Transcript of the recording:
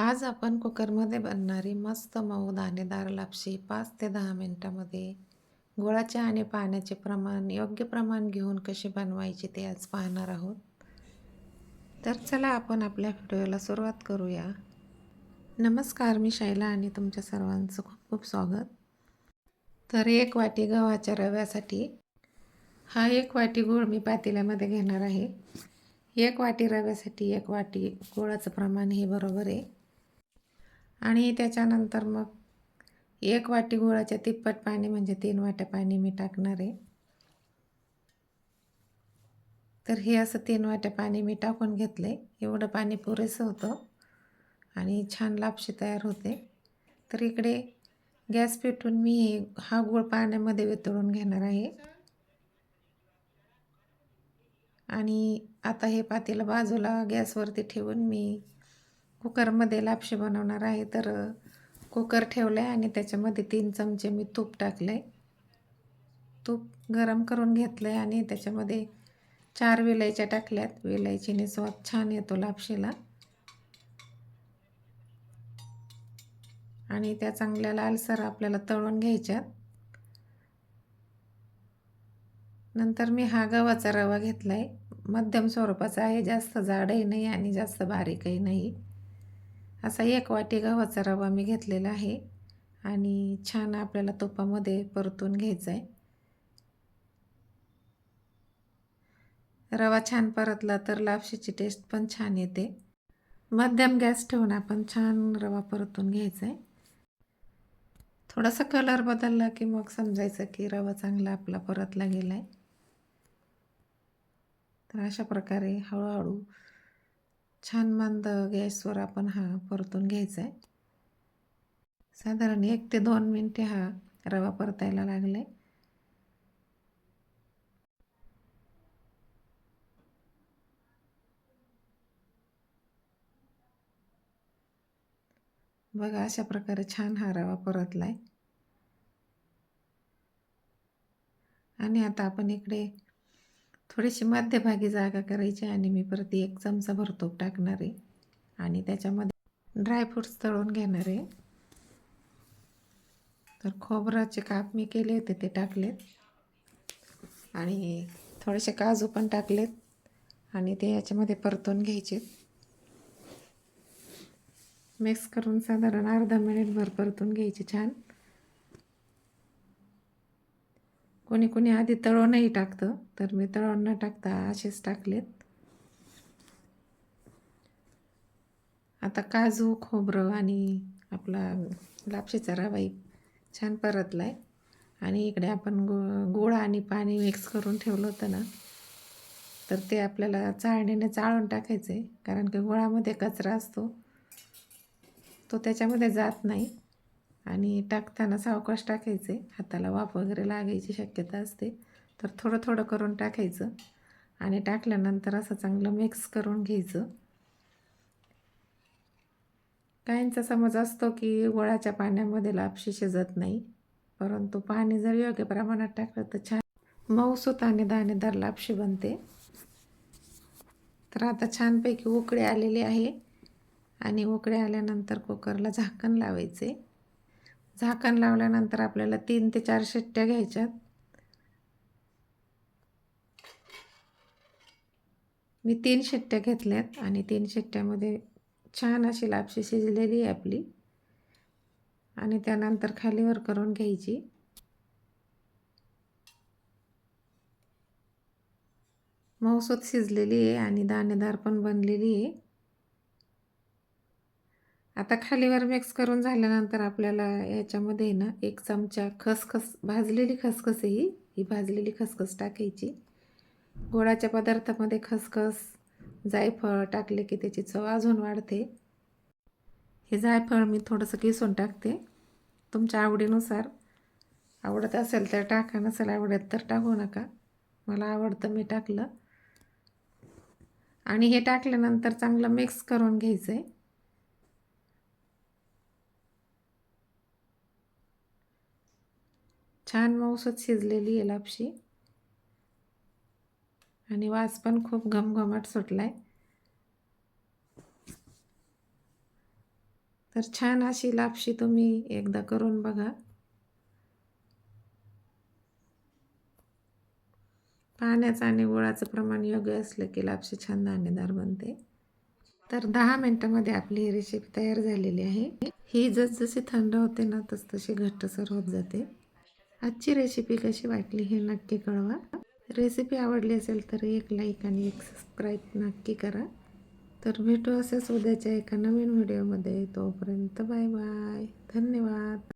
आज आपण कुकरमध्ये बनणारी मस्त मऊ दाणेदार लापशी पाच ते दहा मिनटामध्ये गुळाचे आणि पाण्याचे प्रमाण योग्य प्रमाण घेऊन कशी बनवायची ते आज पाहणार आहोत. तर चला आपण आपल्या व्हिडिओला सुरुवात करूया. नमस्कार मी शैला आणि तुमच्या सर्वांचं खूप खूप स्वागत. तर एक वाटी गव्हाच्या रव्यासाठी हा एक वाटी गूळ मी पातेल्यामध्ये घेणार आहे. एक वाटी रव्यासाठी एक वाटी गुळाचं प्रमाण हे बरोबर आहे. आणि त्याच्यानंतर मग एक वाटी गुळाच्या तिप्पट पाणी म्हणजे तीन वाट्या पाणी मी टाकणार आहे. तर हे असं तीन वाट्या पाणी मी टाकून घेतलं आहे एवढं पाणी पुरेसं होतं आणि छान लापशी तयार होते. तर इकडे गॅस पेटून मी हे हा गुळ पाण्यामध्ये वितळून घेणार आहे. आणि आता हे पातेलं बाजूला गॅसवरती ठेवून मी कुकरमध्ये लापशी बनवणार आहे. तर कुकर ठेवलं आहे आणि त्याच्यामध्ये तीन चमचे मी तूप टाकलं आहे तूप गरम करून घेतलं आहे आणि त्याच्यामध्ये चार विलायच्या टाकल्यात. विलायचीने स्वाद छान येतो लापशीला. आणि त्या चांगल्या लालसर आपल्याला तळून घ्यायच्यात. नंतर मी हा गव्हाचा रवा घेतला आहे मध्यम स्वरूपाचा आहे. जास्त जाडही नाही आणि जास्त बारीकही नाही. असा एक वाटी गव्हाचा रवा मी घेतलेला आहे आणि छान आपल्याला तुपामध्ये परतून घ्यायचा आहे रवा छान परतला तर लापशीची टेस्ट पण छान येते. मध्यम गॅस ठेवून आपण छान रवा परतून घ्यायचा आहे थोडासा कलर बदलला की मग समजायचं की रवा चांगला आपला परतला गेला आहे तर अशा प्रकारे हळूहळू छान मंद गॅसवर आपण हा परतून घ्यायचा आहे साधारण एक ते दोन मिनटे हा रवा परतायला लागला आहे बघा अशा प्रकारे छान हा रवा परतला आहे आणि आता आपण इकडे थोडीशी मध्यभागी जागा करायची आणि मी परत एक चमचा भरतो टाकणार आहे आणि त्याच्यामध्ये ड्रायफ्रूट्स तळून घेणार. आहे तर खोबराचे काप मी केले होते ते टाकलेत. आणि थोडेसे काजू पण टाकलेत आणि ते याच्यामध्ये परतून घ्यायचे. मिक्स करून साधारण अर्धा मिनिटभर परतून घ्यायचे छान. कोणी कोणी आधी तळूनही टाकतं तर मी तळून न टाकता असेच टाकलेत. आता काजू खोबरं आणि आपला लापशीचा रवाई छान परतला आहे आणि इकडे आपण गु गुळ आणि पाणी मिक्स करून ठेवलं होतं ना तर ते आपल्याला चाळणीने चाळून टाकायचं आहे कारण की गुळामध्ये कचरा असतो तो त्याच्यामध्ये जात नाही. आणि टाकताना सावकाश टाकायचे. हाताला वाफ वगैरे लागायची शक्यता असते. तर थोडं थोडं करून टाकायचं. आणि टाकल्यानंतर असं चांगलं मिक्स करून घ्यायचं. काहींचा समज असतो की गोळाच्या पाण्यामध्ये लापशी शिजत नाही. परंतु पाणी जर योग्य प्रमाणात टाकलं तर छान. मऊसूत आणि दाणेदार लापशी बनते. तर आता छानपैकी उकडे आलेले आहे. आणि उकडे आल्यानंतर कुकरला झाकण लावायचे. झाकण लावल्यानंतर आपल्याला तीन ते चार शिट्ट्या घ्यायच्यात. मी तीन शिट्ट्या घेतल्यात आणि तीन शिट्ट्यामध्ये छान अशी लापशी शिजलेली आहे आपली. आणि त्यानंतर खालीवर करून घ्यायची. मौसूत शिजलेली आहे आणि दाणेदार पण बनलेली आहे. आता खालीवर मिक्स करून झाल्यानंतर आपल्याला याच्यामध्ये ना एक चमचा खसखस भाजलेली खसखस ही. ही भाजलेली खसखस टाकायची. गोडाच्या पदार्थामध्ये खसखस जायफळ टाकले की त्याची चव अजून वाढते. हे जायफळ मी थोडंसं किसून टाकते. तुमच्या आवडीनुसार. आवडत असेल तर टाका नसेल आवडत तर टाकू नका. मला आवडतं मी टाकलं. आणि हे टाकल्यानंतर चांगलं मिक्स करून घ्यायचं आहे छान मऊसत शिजलेली आहे लापशी. आणि वास पण खूप घमघमाट सुटला आहे तर छान अशी लापशी तुम्ही एकदा करून बघा. पाण्याचं आणि गुळाचं प्रमाण योग्य असलं की लापशी छान दाणेदार बनते. तर दहा मिनटामध्ये आपली ही रेसिपी तयार झालेली आहे. ही जसजशी थंड होते ना तसतशी घट्टसर होत जाते. आजची रेसिपी कशी वाटली हे नक्की कळवा. रेसिपी आवडली असेल तर एक लाईक आणि एक सबस्क्राईब नक्की करा. तर भेटू असेच उद्याच्या एका नवीन व्हिडिओमध्ये तोपर्यंत बाय बाय धन्यवाद.